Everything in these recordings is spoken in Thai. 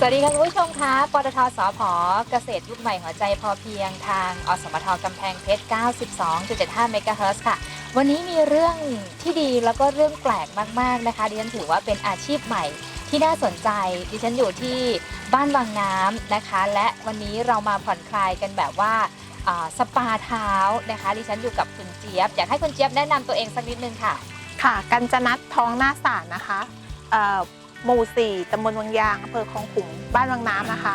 สวัสดีค่ะคุณผู้ชมคะปตทสพเกษตรยุคใหม่หัวใจพอเพียงทางอสมทกำแพงเพชร 92.75 เมกะเฮิรตซ์ค่ะ วันนี้มีเรื่องที่ดีแล้วก็เรื่องแปลกมาก ๆ นะคะ ดิฉันถือว่าเป็นอาชีพใหม่ที่น่าสนใจ ดิฉันอยู่ที่บ้านวังน้ำนะคะ และวันนี้เรามาผ่อนคลายกันแบบว่าสปาเท้านะคะ ดิฉันอยู่กับคุณเจี๊ยบ อยากให้คุณเจี๊ยบแนะนำตัวเองสักนิดนึงค่ะ ค่ะ กัญจนัทท้องหน้าสารนะคะ หมู่สี่ตำบลวังยางอำเภอคลองขุงบ้านวังน้ำนะคะ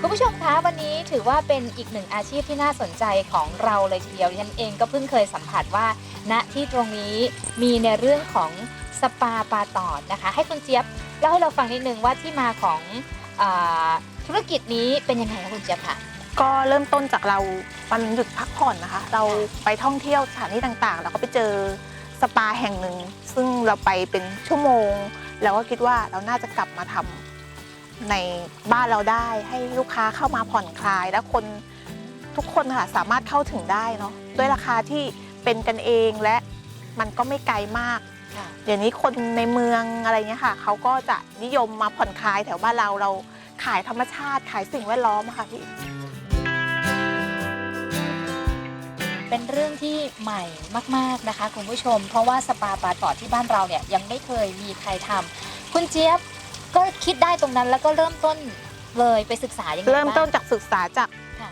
คุณผู้ชมคะวันนี้ถือว่าเป็นอีกหนึ่งอาชีพที่น่าสนใจของเราเลยทีเดียวดิฉันเองก็เพิ่งเคยสัมผัสว่าณที่ตรงนี้มีในเรื่องของสปาปาตอดนะคะ ให้คุณเจี๊ยบเล่าให้เราฟังนิดนึงว่าที่มาของอาธุรกิจนี้เป็นยังไงคะคุณเจี๊ยบค่ะก็เริ่มต้นจากเราวันหยุดพักผ่อนนะคะ เราไปท่องเที่ยวสถานที่ต่างๆ แล้วก็ไปเจอส ปาแห่งหนึ่ง ซึ่งเราไปเป็นชั่วโมง แล้วก็คิดว่าเราน่าจะกลับมาทำในบ้านเราได้ให้ลูกค้าเข้ามาผ่อนคลาย และคนทุกคนค่ะสามารถเข้าถึงได้เนาะด้วยราคาที่เป็นกันเองและมันก็ไม่ไกลมากค่ะเดี๋ยวนี้คนในเมืองอะไรเงี้ยค่ะเขาก็จะนิยมมาผ่อนคลายแถวบ้านเราเราขายธรรมชาติขายสิ่งแวดล้อมอะค่ะพี่ เป็นเรื่องที่ใหม่มาก ๆ นะคะคุณผู้ชม เพราะว่าสปาปาตอดที่บ้านเราเนี่ยยังไม่เคยมีใครทำคุณเจี๊ยบก็คิดได้ตรงนั้นแล้วก็เริ่มต้นเลยไปศึกษายังไงเริ่มต้นบ้างจากศึกษาจากค่ะ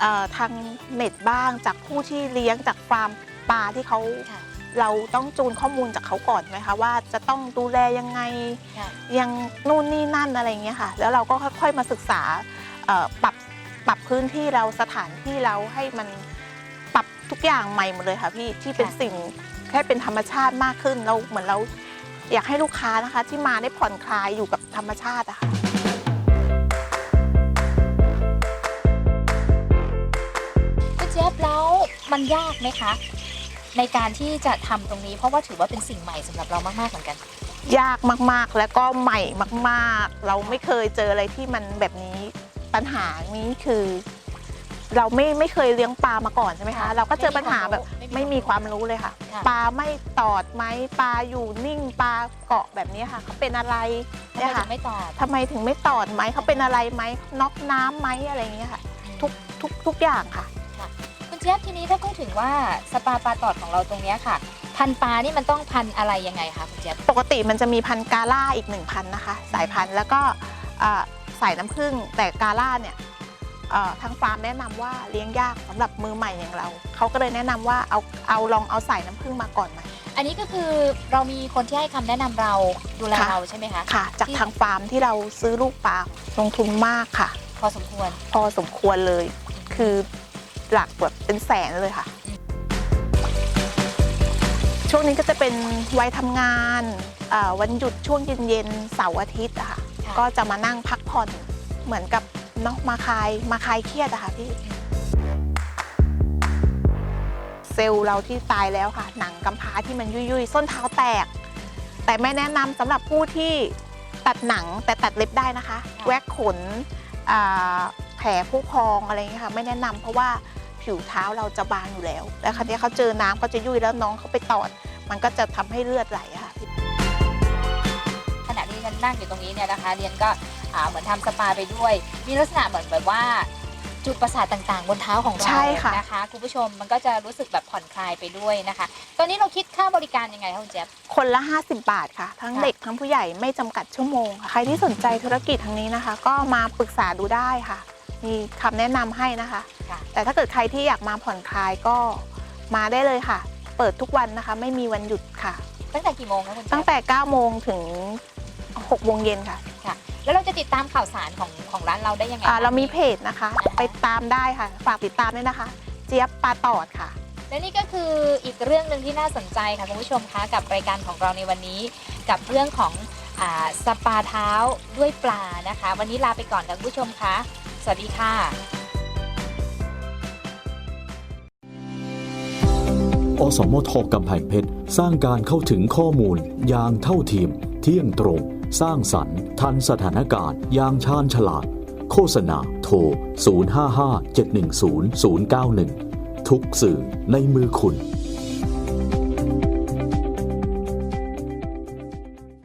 เอ่อทางเน็ตบ้างจากผู้ที่เลี้ยงจากฟาร์มปลาที่เขาค่ะ เราต้องจูนข้อมูลจากเขาก่อนไหมคะว่าจะต้องดูแลยังไงค่ะ ยังนู่นนี่นั่นอะไรเงี้ยค่ะ แล้วเราก็ค่อยๆมาศึกษาเอ่อปรับปรับพื้นที่เราสถานที่เราให้มันปรับ ทุกอย่างใหม่หมดเลยค่ะพี่ที่เป็นค่ะสิ่งแค่เป็นธรรมชาติมากขึ้นเราเหมือนเราอยากให้ลูกค้านะคะ ที่มาได้ผ่อนคลายอยู่กับธรรมชาติอะค่ะคุณเจี๊ยบแล้วมันยากไหมคะ ในการที่จะทำตรงนี้ เพราะว่าถือว่าเป็นสิ่งใหม่สำหรับเรามากๆเหมือนกัน ยากมากๆ แล้วก็ใหม่มาก ๆ เราไม่เคยเจออะไรที่มันแบบนี้ปัญหานี้คือ เราไม่ไม่เคยเลี้ยงปลามาก่อนใช่ไหมคะค่ะเราก็เจอปัญหาแบบไม่ไม่มีมีความมคาวรู้รู้เลยค่ะ ค่ะ ปลาไม่ตอดไหมปลาอยู่นิ่งปลาเกาะแบบนี้ค่ะเขาเป็นอะไรทำไมเนี่ยถึค่ะงไม่ตอบทำไมถึงไม่ตอดไหมเขาเป็นอะไรไหมน็อกน้ำไหมอะไรอย่างเงี้ยค่ะ ทุกทุกทุกอย่างค่ะ คุณเจี๊ยบทีนี้ถ้าพูดถึงว่าสปาปลาตอดของเราตรงเนี้ยค่ะ พันธุ์ปลานี่มันต้องพันธุ์อะไรยังไงคะคุณเจี๊ยบปกติมันจะมีพันธุ์กาล่าอีกหนึ่งพันธุ์นะคะ สายพันธุ์แล้วก็เอ่อสายน้ำผึ้งแต่กาล่าเนี่ยเอ่อ ทางฟาร์มแนะนำว่าเลี้ยงยากสำหรับมือใหม่อย่างเรา เขาก็เลยแนะนำว่าเอาเอาลองเอาสายน้ำผึ้งมาก่อนไหมอันนี้ก็คือเรามีคนที่ให้คำแนะนำเราดูแลค่ะเราใช่ไหมคะค่ะ จากทางฟาร์มที่เราซื้อลูกปลาลงทุนมากค่ะ พอสมควร พอสมควรเลย คือหลักแบบเป็นแสนเลยค่ะ ช่วงนี้ก็จะเป็นวัยทำงานเอ่อวันหยุดช่วงเย็นๆเสาร์อาทิตย์อะค่ะค่ะ ก็จะมานั่งพักผ่อนเหมือนกับ เนาะมาคลายมาคลายเครียดอะค่ะพี่ เซลล์เราที่ตายแล้วค่ะ หนังกำพร้าที่มันยุ่ยๆส้นเท้าแตก แต่ไม่แนะนำสำหรับผู้ที่ตัดหนังแต่ตัดเล็บได้นะคะค่ะแวกขนอ่าแผลผู้พองอะไรอย่างเงี้ยค่ะไม่แนะนำเพราะว่าผิวเท้าเราจะบางอยู่แล้ว แล้วคราวนี้เขาเจอน้ำก็จะยุ่ยแล้วน้องเขาไปตอด มันก็จะทำให้เลือดไหลอะค่ะขณะที่ฉันนั่งอยู่ตรงนี้เนี่ยนะคะเรียนก็อ่า เหมือนทำสปาไปด้วย มีลักษณะเหมือนแบบว่าจุดประสาทต่างๆ บนเท้าของเราใช่ค่ะ นะคะ คุณผู้ชมมันก็จะรู้สึกแบบผ่อนคลายไปด้วยนะคะ ตอนนี้เราคิดค่าบริการยังไงคะคุณเจี๊ยบ คนละ 50 บาทค่ะ ทั้งค่ะ เด็กทั้งผู้ใหญ่ไม่จำกัดชั่วโมงค่ะใครที่สนใจธุรกิจทางนี้นะคะ ก็มาปรึกษาดูได้ค่ะ มีคำแนะนำให้นะคะ ค่ะ แต่ถ้าเกิดใครที่อยากมาผ่อนคลายก็มาได้เลยค่ะ เปิดทุกวันนะคะ ไม่มีวันหยุดค่ะ ตั้งแต่กี่โมงคะคุณตั้เจี๊งยบแต่ 9 โมงถึง 6 โมงเย็นค่ะ แล้วเราจะติดตามข่าวสารของของร้านเราได้ยังไงอ่าคะเรามีเพจนะคะ ไปตามได้ค่ะ ฝากติดตามด้วยนะคะ เจี๊ยบปลาตอดค่ะ และนี่ก็คืออีกเรื่องหนึ่งที่น่าสนใจค่ะคุณผู้ชมคะกับรายการของเราในวันนี้ กับเรื่องของอ่าสปาเท้าด้วยปลานะคะ วันนี้ลาไปก่อนค่ะคุณผู้ชมคะสวัสดีค่ะ อสมทกำแพงเพชร สร้างการเข้าถึงข้อมูลอย่างเท่าเทียมเที่ยงตรง สร้างสรรค์ ทันสถานการณ์อย่างชาญฉลาด โฆษณา โทร 055 710 091 ทุกสื่อในมือคุณ